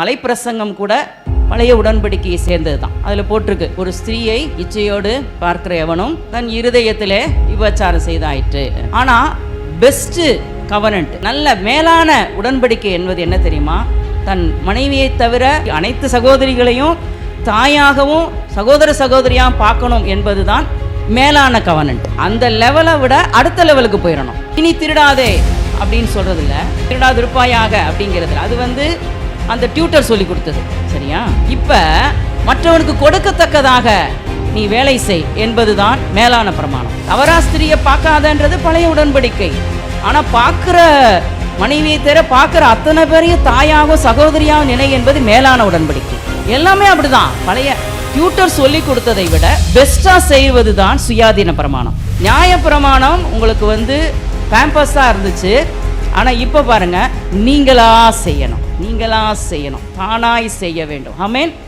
மலைப்பிரசங்கம் கூட பழைய உடன்படிக்கையை சேர்ந்தது தான் அதில் போட்டிருக்கு ஒரு ஸ்திரீயை இச்சையோடு பார்க்கிற எவனும் தன் இருதயத்திலே விபச்சாரம் செய்தாயிற்று. ஆனால் பெஸ்ட்டு கவனன்ட் நல்ல மேலான உடன்படிக்கை என்பது என்ன தெரியுமா? தன் மனைவியை தவிர அனைத்து சகோதரிகளையும் தாயாகவும் சகோதர சகோதரியாக பார்க்கணும் என்பதுதான் மேலான கவனன்ட் அந்த லெவலை விட அடுத்த லெவலுக்கு போயிடணும். இனி திருடாதே அப்படின்னு சொல்றது இல்ல திருடாதிருப்பாயாக அப்படிங்கிறது அது வந்து அந்த டியூட்டர் சொல்லி கொடுத்தது. சரியா? இப்போ மற்றவனுக்கு கொடுக்கத்தக்கதாக நீ வேலை செய் என்பதுதான் மேலான பிரமாணம். தவறாஸ்திரியை பார்க்காதன்றது பழைய உடன்படிக்கை. ஆனால் பார்க்குற மனைவியை தவிர பார்க்குற அத்தனை பேரையும் தாயாகவும் சகோதரியாகவும் நினை என்பது மேலான உடன்படிக்கை. எல்லாமே அப்படிதான். பழைய டியூட்டர் சொல்லி கொடுத்ததை விட பெஸ்ட்டாக செய்வது தான் சுயாதீன பிரமாணம். நியாய பிரமாணம் உங்களுக்கு வந்து பேம்பஸாக இருந்துச்சு. ஆனால் இப்போ பாருங்கள் நீங்களாக செய்யணும். நீங்களாக செய்யணும். தானாய் செய்ய வேண்டும். ஆமேன்